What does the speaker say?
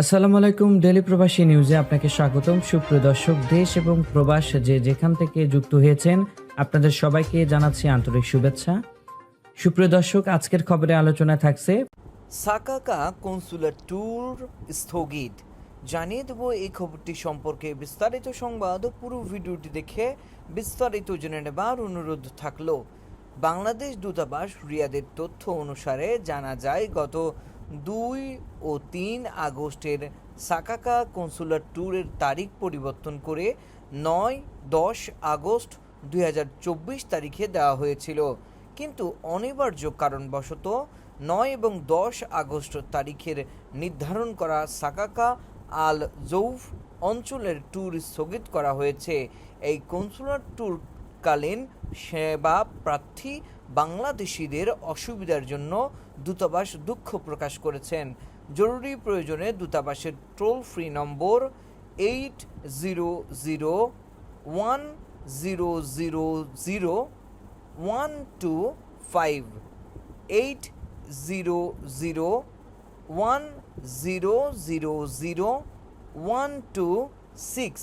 আসসালামু আলাইকুম ডেলি প্রবাসী নিউজে আপনাকে স্বাগতম। সুপ্রিয় দর্শক, দেশ এবং প্রবাস যে যেখান থেকে যুক্ত হয়েছেন, আপনাদের সবাইকে জানাচ্ছি আন্তরিক শুভেচ্ছা। সুপ্রিয় দর্শক, আজকের খবরে আলোচনা থাকছে সাকাকা কনসুলার ট্যুর স্থগিত। জানিয়ে দেব এই খবরটি সম্পর্কে বিস্তারিত সংবাদ। পুরো ভিডিওটি দেখে বিস্তারিত জেনে নেবার অনুরোধ থাকল। বাংলাদেশ দূতাবাস রিয়াদের তথ্য অনুসারে জানা যায়, গত দুই ও তিন আগস্টের সাকাকা কনসুলার ট্যুরের তারিখ পরিবর্তন করে নয়, দশ আগস্ট দুই হাজার চব্বিশ তারিখে দেওয়া হয়েছিল। কিন্তু অনিবার্য কারণবশত নয় এবং দশ আগস্ট তারিখের নির্ধারণ করা সাকাকা আল জৌফ অঞ্চলের ট্যুর স্থগিত করা হয়েছে। এই কনসুলার ট্যুরকালীন সেবা প্রার্থী বাংলাদেশিদের অসুবিধার জন্য দূতাবাস দুঃখ প্রকাশ করেছেন। জরুরি প্রয়োজনে দূতাবাসের toll free number eight zero zero one zero zero zero one two five eight zero zero one zero zero zero one two six